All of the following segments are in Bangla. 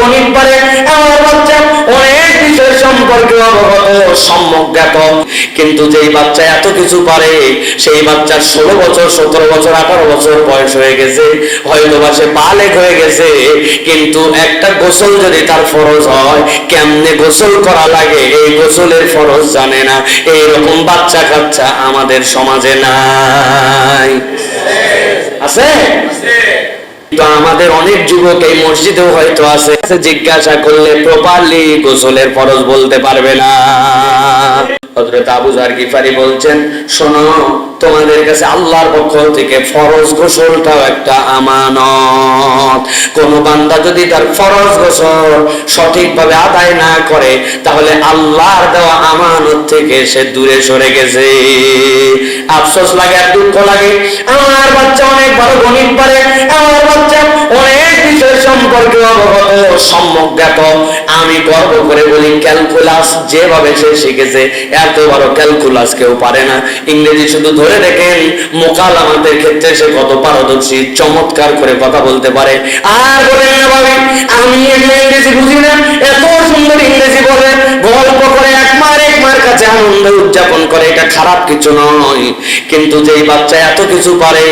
গণিত পারে, আমার বাচ্চা অনেক বিষয় সম্পর্কে অবগত সম্যক কিন্তু যেই বাচ্চা এত কিছু পারে, সেই বাচ্চার ষোলো বছর, সতেরো বছর, আঠারো বছর বয়স হয়ে গেছে হয়তো বা সে বালেক হয়ে গেছে, কিন্তু একটা গোসল যদি তার ফরজ হয়, কেমনে গোসল করা লাগে? এই গোসলের ফরজ জানে না। এইরকম বাচ্চা কাচ্চা আমাদের সমাজে নাই। আছে? আমাদের অনেক যুবক এই মসজিদেও হয়তো আছে জিজ্ঞাসা করলে প্রপারলি গোসলের ফরজ বলতে পারবে না। হযরত আবু বলছেন, শোনো, তোমাদের কাছে আল্লাহর পক্ষ থেকে ফরজ গোসলটাও একটা কোন বান্দা যদি তার ফরজ গোসল আদায় না করে, তাহলে আল্লাহর দেওয়া আমানত থেকে সে দূরে সরে গেছে। আফসোস লাগে আর দুঃখ লাগে। আমার বাচ্চা অনেক গণিত সম্যক জ্ঞাত আমি গর্ব করে বলি, ক্যালকুলাস যেভাবে সে শিখেছে, এত বড় ক্যালকুলাস কেউ পারে না। ইংরেজি শুধু ধরে দেখেন মোকাল আমাদের ক্ষেত্রে সে কত পারদর্শী, চমৎকার করে কথা বলতে পারে। আর আমি ইংরেজি বুঝি না এত সুন্দর ইংরেজি বলে গল্প করে এক মার এক মার কাছে আনন্দ উদযাপন করে, এটা খারাপ কিছু নয়। কিন্তু যেই বাচ্চা এত কিছু পারে,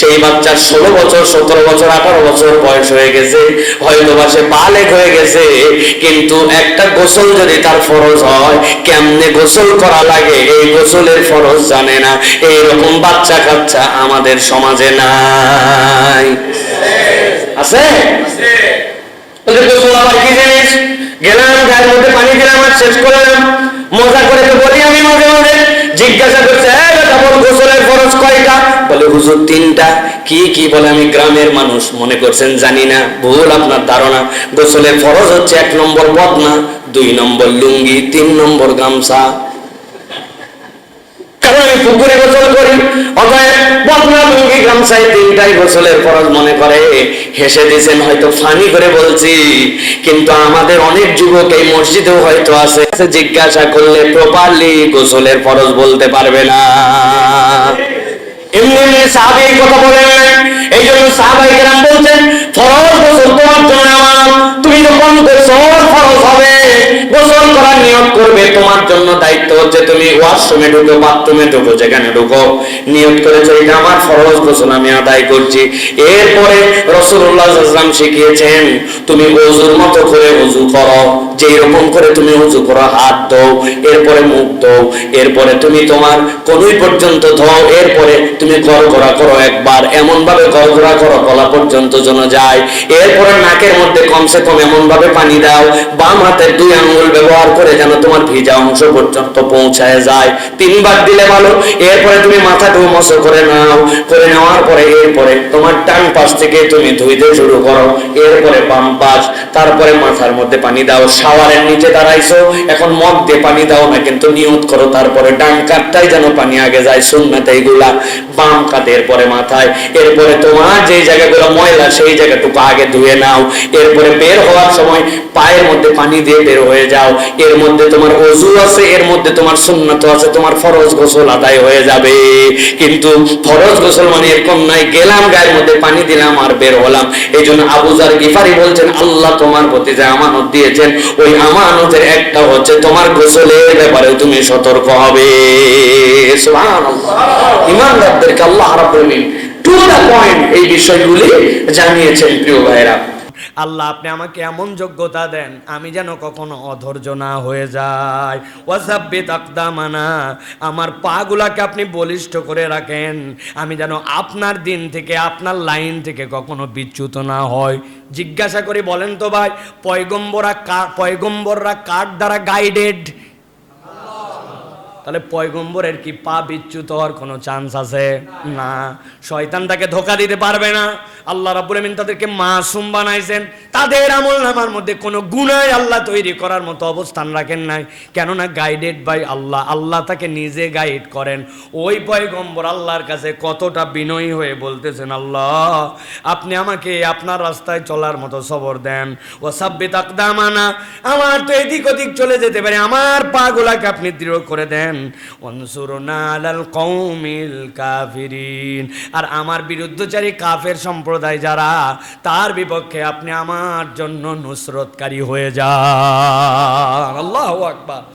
সেই বাচ্চার ষোলো বছর, সতেরো বছর, আঠারো বছর বয়স হয়ে গেছে হয়তো বা সে বালেক হয়ে গেছে, কিন্তু একটা গোসল যদি তার ফরজ হয়, কেমনে গোসল করা লাগে? এই গোসলের ফরজ জানে না। এইরকম বাচ্চা কাচ্চা আমাদের সমাজে নাই। আছে? গোসল আবার কি জিনিস? গেলাম, গায়ের মধ্যে পানি দিলাম আর শেষ করলাম। মজা করে তো বলি আমি মাঝে মাঝে। জিজ্ঞাসা করছে তারপর বল গোসলের ফরজ কয়টা? বলে, হুজুর, তিনটা। কি কি? বলে, আমি গ্রামের মানুষ। মনে করছেন, জানি না, ভুল আপনার ধারণা। গোসলের ফরজ হচ্ছে এক নম্বর বদনা দুই নম্বর লুঙ্গি, তিন নম্বর গামছা। আমি পুকুরে গোসল করি। অতএব বদনা লুঙ্গি গামছায় তিনটাই গোসলের ফরজ মনে করে। হেসে দিয়েছেন হয়তো ফানি করে বলছি, কিন্তু আমাদের অনেক যুবক এই মসজিদেও হয়তো আছে। জিজ্ঞাসা করলে প্রপারলি গোসলের ফরজ বলতে পারবে না। এমনি এমনি সাহাবি কথা বলেন এই জন্য সাহাবাই কেরাম বলছেন, ফরজ গোসল তোমার জন্য তুমি যখন গোসল ফরজ তোমার জন্য দায়িত্ব হচ্ছে তুমি ওয়াশরুমে ঢুকো, বাথরুমে ঢুকো, যেখানে ঢুকো। নিয়ত করেছ, এটা আমার ফরজ গোসল আমি আদায় করছি। এরপরে রসুল্লাহ আসলাম শিখিয়েছেন, তুমি অজুর মতো করে অজু করো, যেই রকম করে তুমি উজু করো, হাত ধো এরপরে মুখ ধো এরপরে তুমি তোমার কনুই পর্যন্ত ধো এরপরে তুমি গড়গড়া করো একবার এমন ভাবে গড়গড়া করো, গলা পর্যন্ত যেন যায়। এরপরে নাকের মধ্যে কমসে কম এমন ভাবে পানি দাও, বাম হাতের দুই আঙ্গুল ব্যবহার করে যেন তোমার ভিজা অংশ পর্যন্ত পৌঁছায় যায়। তিনবার দিলে ভালো, এরপরে তুমি মাথা মস করে নাও, করে নেওয়ার পরে এরপরে তোমার ডান পাশ থেকে তুমি ধুইতে শুরু করো, এরপরে বাম পাশ, তারপরে মাথার মধ্যে পানি দাও, শাওয়ারের নিচে দাঁড়াইছো, এখন মগ দিয়ে পানি দাও না, কিন্তু নিয়ত করো, তারপরে ডান কাঠটাই যেন পানি আগে যায় সুন্নাতে এইগুলা বাম কাঁধে, এরপরে মাথায়, এরপরে তোমার যে জায়গাগুলো ময়লা, সেই জায়গাটুকু আগে ধুয়ে নাও, এরপরে বের হওয়ার সময় পায়ের মধ্যে পানি দিয়ে বের হয়ে যাও, এর মধ্যে তোমার অজু আছে, এর মধ্যে তোমার সুন্নত আছে, তোমার ফরজ গোসল আদায় হয়ে যাবে। কিন্তু ফরজ গোসল মানে এরকম নাই গেলাম, গায়ের মধ্যে পানি দিলাম আর বের হলাম। এই জন্য আবুজার গিফারি বলছেন, আল্লাহ তোমার প্রতি যে আমানত দিয়েছেন, ওই আমানতের একটা হচ্ছে তোমার গোসলের ব্যাপারে তুমি সতর্ক হবে। ইমানদারদেরকে আল্লাহ রাব্বুল আলামিন টু দ্য পয়েন্ট এই বিষয়গুলি জানিয়েছেন প্রিয় ভাইরা আল্লাহ, আপনি আমাকে এমন যোগ্যতা দেন, আমি যেন কখনো অধৈর্য না হয়ে যাই। ওয়াসাব্বি তাকদামানা আমার পাগুলাকে আপনি বলিষ্ঠ করে রাখেন, আমি যেন আপনার দিন থেকে, আপনার লাইন থেকে কখনো বিচ্যুত না হয় জিজ্ঞাসা করি, বলেন তো ভাই, পয়গম্বরা পয়গম্বররা কার দ্বারা গাইডেড তাহলে পয়গম্বরের কি পা বিচ্যুত হওয়ার কোনো চান্স আছে? না। শয়তান তাকে ধোকা দিতে পারবে না। আল্লাহ রাব্বুল আমিন তাদেরকে মাসুম বানাইছেন। তাদের আমল নামার মধ্যে কোনো গুনাহ আল্লাহ তৈরি করার মতো অবস্থান রাখেন নাই। কেননা গাইডেড বাই আল্লাহ আল্লাহ তাকে নিজে গাইড করেন। ওই পয়গম্বর আল্লাহর কাছে কতটা বিনয়ী হয়ে বলতেছেন, আল্লাহ, আপনি আমাকে আপনার রাস্তায় চলার মতো সবর দেন। ও সাব্বে তাকদামানা আমার তো এদিক ওদিক চলে যেতে পারে। আমার পাগুলাকে আপনি দৃঢ় করে দেন। আলাল কৌমিল কাফিরিন। আর আমার বিরুদ্ধচারী কাফের সম্প্রদায় যারা, তার বিপক্ষে আপনি আমার জন্য নুসরতকারী হয়ে যান। আল্লাহ আকবার।